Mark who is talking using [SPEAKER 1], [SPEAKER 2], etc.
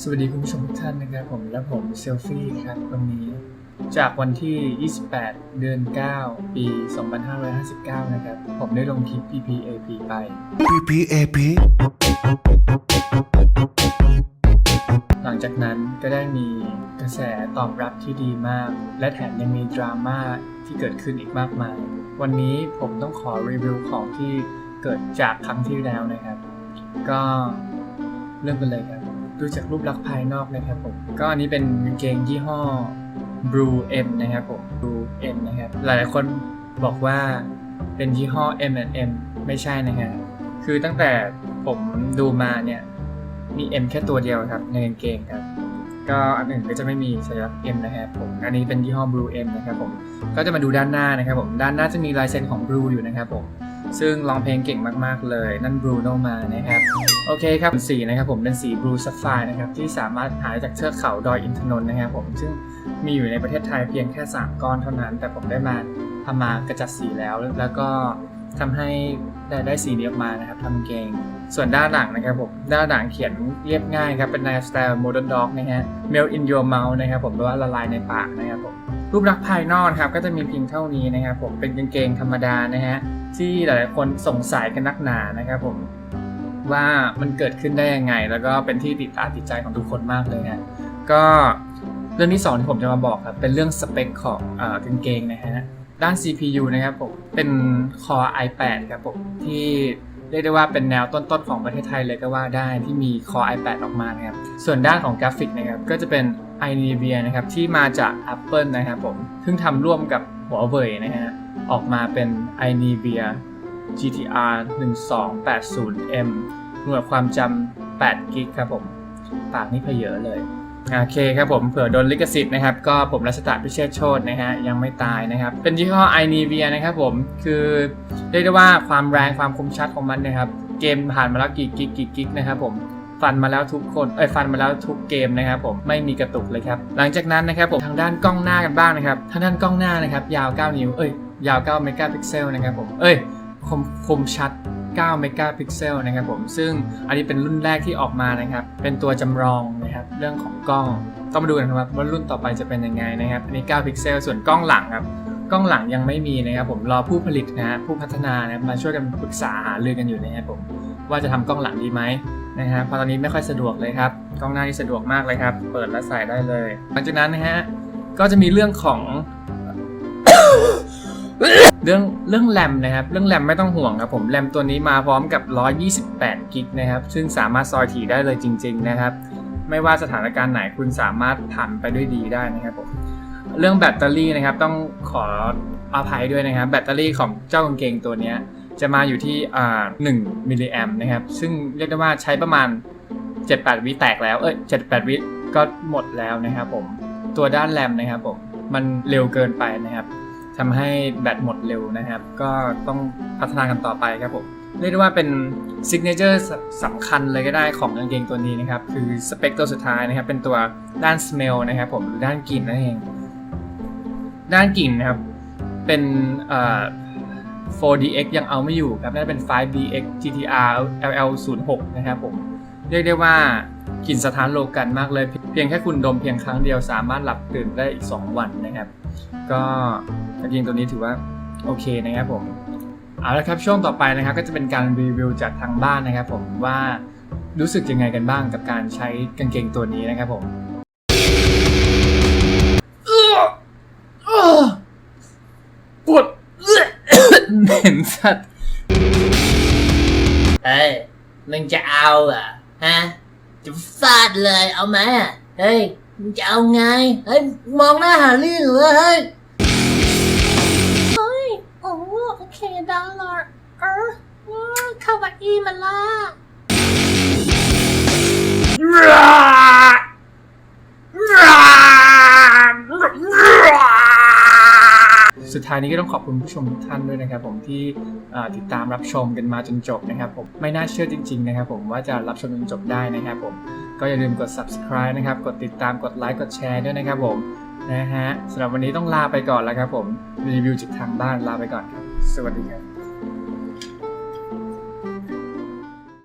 [SPEAKER 1] สวัสดีคุณผู้ชมทุกท่านนะครับผมและผมเซลฟี่ครับวันนี้จากวันที่ 28 เดือน 9 ปี 2559 นะครับ ผมได้ลงคลิป PPAP ไป
[SPEAKER 2] PPAP
[SPEAKER 1] หลังจากนั้นก็ได้มีกระแสตอบรับที่ดีมาก และแถมยังมีดราม่าที่เกิดขึ้นอีกมากมาย วันนี้ผมต้องขอรีวิวของที่เกิดจากครั้งที่แล้วนะครับ ก็ เริ่มกันเลยครับ ดูจากรูปลักษณ์ภายนอกนะครับผม ก็อันนี้เป็นกางเกงยี่ห้อ Blue M นะครับผม Blue M นะครับ หลายๆคนบอกว่าเป็นยี่ห้อ M&M ไม่ใช่นะฮะ คือตั้งแต่ผมดูมาเนี่ย มี M แค่ตัวเดียวครับ ในกางเกงครับ ก็อันอื่นก็จะไม่มีสัญลักษณ์ M นะครับผม อันนี้เป็นยี่ห้อ Blue M นะครับผม ก็จะมาดูด้านหน้านะครับผม ด้านหน้าจะมีลายเซ็นของ Blue อยู่นะครับผม ซึ่งร้องเพลงเก่งมากๆเลย นั่น Bruno มานะครับ โอเคครับสีนะครับผมเป็นสี Blue Sapphire นะครับ ที่สามารถหาจากเทือกเขาดอยอินทนนท์นะครับผมซึ่งมีอยู่ในประเทศไทยเพียงแค่ 3 ก้อนเท่านั้น แต่ผมได้มาทำมากระจัดสีแล้ว แล้วก็ทำให้ได้ได้สีนี้ออกมานะครับทำเกง ส่วนด้านหลังนะครับผมด้านหลังเขียนเรียบง่ายครับเป็นในสไตล์ modern dog นะฮะ melt in your mouth นะครับผมแปลว่าละลายในปากนะครับผมรูปลักษณ์ภายนอกครับก็จะมีเพียงเท่านี้นะครับผมเป็นกางเกงธรรมดานะฮะ ที่หลายๆคนสงสัยกันนักหนานะครับผมว่ามันเกิดขึ้นได้ยังไง แล้วก็เป็นที่ติดตาติดใจของทุกคนมากเลยฮะก็เรื่องที่สองที่ผมจะมาบอกครับเป็นเรื่องสเปคของเอ่อกางเกงนะฮะด้าน CPU นะครับผมเป็น Core i8 ครับผมที่เรียกได้ว่าเป็นแนวต้นๆของประเทศไทยเลยก็ว่าได้ที่มี Core i8 ออกมานะครับส่วนด้านของกราฟิกนะครับก็จะเป็น iNvidia นะครับที่มาจาก Apple นะครับผมซึ่งทำร่วมกับ หัวเว่ยนะฮะ ออกมาเป็น iNvidia GTR 1280M หน่วยความจำ8กิกครับผม ปากนี่เพเยอะเลย โอเคครับผมเผื่อโดนลิขสิทธิ์นะครับ ก็ผมรัชตะพิเชษโชตนะฮะ ยังไม่ตายนะครับ เป็นยี่ห้อ iNvidia นะครับผม คือเรียกได้ว่าความแรงความคมชัดของมันนะครับ เกมผ่านมาแล้วกี่กิกกี่กิกนะครับผม ฟันมาแล้วทุกคนเอ้ยฟันมาแล้วทุกเกมนะครับผมไม่มีกระตุกเลยครับหลังจากนั้นนะครับผมทางด้านกล้องหน้ากันบ้างนะครับทางด้านกล้องหน้านะครับยาว 9 นิ้วเอ้ยยาว 9 เมกะพิกเซลนะครับผมเอ้ยคมคมชัด9เมกะพิกเซลนะครับผมซึ่งอันนี้เป็นรุ่นแรกที่ออกมานะครับเป็นตัวจำลองนะครับเรื่องของกล้องต้องมาดูกันครับว่ารุ่นต่อไปจะเป็นยังไงนะครับอันนี้9พิกเซลส่วนกล้องหลังครับกล้องหลังยังไม่มีนะครับผมรอผู้ผลิตนะผู้พัฒนานะมาช่วยกันปรึกษาหารือกันอยู่นะครับผมว่าจะทำกล้องหลังดีไหม นะฮะพราะตอนนี้ไม่ค่อยสะดวกเลยครับกล้องหน้านี่สะดวกมากเลยครับ เปิดแล้วใส่ได้เลย หลังจากนั้นนะฮะก็จะมีเรื่องของ เรื่องเรื่องแรมนะครับ เรื่องแรมไม่ต้องห่วงครับผมแรมตัวนี้มาพร้อมกับ 128กิกนะครับ ซึ่งสามารถซอยถี่ได้เลยจริง ๆ นะครับ ไม่ว่าสถานการณ์ไหนคุณสามารถผ่านไปด้วยดีได้นะครับผมเรื่องแบตเตอรี่นะครับต้องขออภัยด้วยนะครับ แบตเตอรี่ของเจ้ากางเกงตัวเนี้ย จะมาอยู่ที่อ่า1มิลลิแอมนะครับ ซึ่งเรียกได้ว่าใช้ประมาณ 7-8 วิแตกแล้ว เอ้ย 7-8 วิก็หมดแล้วนะครับผม ตัวด้านแรมนะครับผม มันเร็วเกินไปนะครับทำให้แบตหมดเร็วนะครับ ก็ต้องพัฒนากันต่อไปครับผม เรียกได้ว่าเป็นซิกเนเจอร์สำคัญเลยก็ได้ของกางเกงตัวนี้นะครับ คือสเปคตัวสุดท้ายนะครับ เป็นตัวด้าน smell นะครับผม หรือด้านกลิ่นนั่นเอง ด้านกลิ่นนะครับ เป็นเอ่อ 4DX ยังเอาไม่อยู่ครับน่าจะเป็น 5DX GTR LL06 นะครับผม เรียกได้ว่ากลิ่นสถานโลกันมากเลย เพียงแค่คุณดมเพียงครั้งเดียวสามารถหลับตื่นได้อีก 2 วันนะครับ ก็กางเกงตัวนี้ถือว่า โอเคนะครับผม เอาละครับช่วงต่อไปนะครับก็จะเป็นการรีวิวจากทางบ้านนะครับผมว่ารู้สึกยังไงกันบ้างกับการใช้กางเกงตัวนี้นะครับผม ม็นสัตว์
[SPEAKER 3] เฮ้ยมึงจะเอาเหรอะฮะจะฟาดเลยเอาไหมอะเฮ้ยมึงจะเอาไงเฮ้ยมองหน้าหาเรื่องเหรอเฮ้ย
[SPEAKER 4] เฮ้ยโอ้โอเคได้เลยเออว้าวคาวาอีมาล่า
[SPEAKER 1] สุดท้ายนี้ก็ต้องขอบคุณผู้ชมทุกท่านด้วยนะครับผมที่ติดตามรับชมกันมาจนจบนะครับผมไม่น่าเชื่อจริง ๆ นะครับผมว่าจะรับชมจนจบได้นะครับผมก็อย่าลืมกด subscribe นะครับกดติดตามกดไลค์กดแชร์ด้วยนะครับผมนะฮะสำหรับวันนี้ต้องลาไปก่อนแล้วครับผมรีวิวจากทางบ้านลาไปก่อนครับ สวัสดีครับ